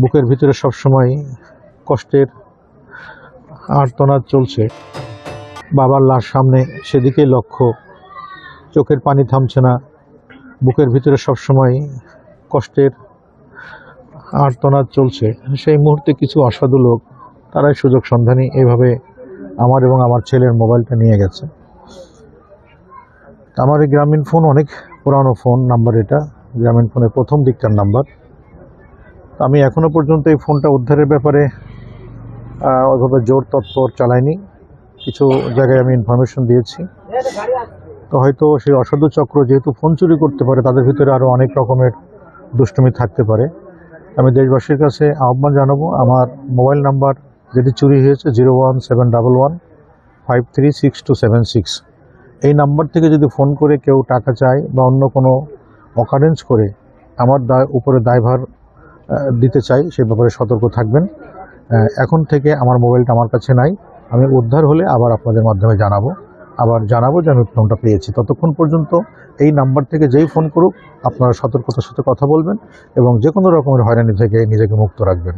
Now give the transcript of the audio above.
বুকের ভিতরে সবসময় কষ্টের আর্তনাদ চলছে। বাবার লাশ সামনে সেদিকেই লক্ষ্য। চোখের পানি থামছে না। বুকের ভিতরে সবসময় কষ্টের আর্তনাদ চলছে। সেই মুহূর্তে কিছু অসাধু লোক, তারাই সুযোগ সন্ধানী এভাবে আমার এবং আমার ছেলের মোবাইলটা নিয়ে গেছে। আমার এই গ্রামীণ ফোন অনেক পুরানো ফোন, নাম্বার এটা। গ্রামীণ ফোনের প্রথম দিকটার নাম্বার। আমি এখনও পর্যন্ত এই ফোনটা উদ্ধারের ব্যাপারে ওইভাবে জোর তৎপর চালাইনি। কিছু জায়গায় আমি ইনফরমেশন দিয়েছি। তো হয়তো সেই অসাধু চক্র যেহেতু ফোন চুরি করতে পারে, তাদের ভিতরে আরও অনেক রকমের দুষ্টুমি থাকতে পারে। আমি দেশবাসীর কাছে আহ্বান জানাব, আমার মোবাইল নাম্বার যেটি চুরি হয়েছে zero one seven double one five three six two seven six. এই নাম্বার থেকে যদি ফোন করে কেউ টাকা চায় বা অন্য কোনো অকারেন্স করে, আমার দায় উপরে দায়ভার দিতে চাই, সে ব্যাপারে সতর্ক থাকবেন। এখন থেকে আমার মোবাইলটা আমার কাছে নাই। আমি উদ্ধার হলে আবার আপনাদের মাধ্যমে জানাব। আবার জানাব যে আমি ফোনটা পেয়েছি। ততক্ষণ পর্যন্ত এই নাম্বার থেকে যেই ফোন করুক, আপনারা সতর্কতার সাথে কথা বলবেন এবং যে কোনো রকমের হয়রানি থেকে নিজেকে মুক্ত রাখবেন।